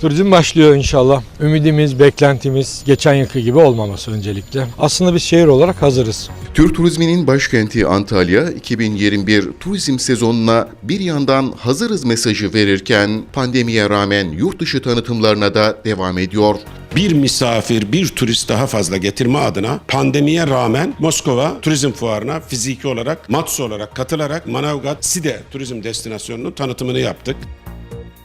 Turizm başlıyor inşallah. Ümidimiz, beklentimiz geçen yılki gibi olmaması öncelikle. Aslında biz şehir olarak hazırız. Türk turizminin başkenti Antalya 2021 turizm sezonuna bir yandan hazırız mesajı verirken pandemiye rağmen yurt dışı tanıtımlarına da devam ediyor. bir misafir, bir turist daha fazla getirme adına pandemiye rağmen Moskova Turizm Fuarı'na fiziki olarak, MATS olarak katılarak Manavgat Side Turizm Destinasyonunun tanıtımını yaptık.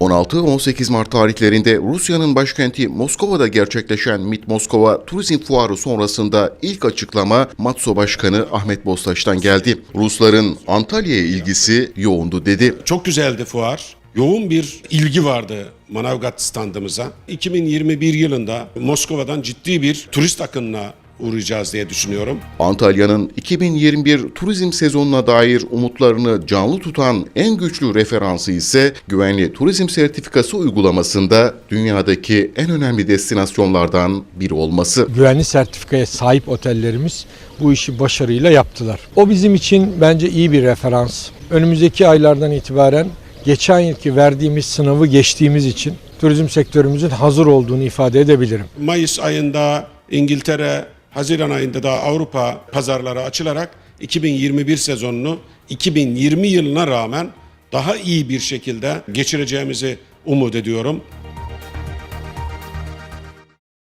16-18 Mart tarihlerinde Rusya'nın başkenti Moskova'da gerçekleşen MIT Moskova Turizm Fuarı sonrasında ilk açıklama Matso Başkanı Ahmet Bostaş'tan geldi. Rusların Antalya'ya ilgisi yoğundu dedi. Çok güzeldi fuar. Yoğun bir ilgi vardı Manavgat standımıza. 2021 yılında Moskova'dan ciddi bir turist akınına uğrayacağız diye düşünüyorum. Antalya'nın 2021 turizm sezonuna dair umutlarını canlı tutan en güçlü referansı ise güvenli turizm sertifikası uygulamasında dünyadaki en önemli destinasyonlardan biri olması. Güvenli sertifikaya sahip otellerimiz bu işi başarıyla yaptılar. O bizim için bence iyi bir referans. Önümüzdeki aylardan itibaren geçen yılki verdiğimiz sınavı geçtiğimiz için turizm sektörümüzün hazır olduğunu ifade edebilirim. Mayıs ayında İngiltere, Haziran ayında da Avrupa pazarları açılarak 2021 sezonunu 2020 yılına rağmen daha iyi bir şekilde geçireceğimizi umut ediyorum.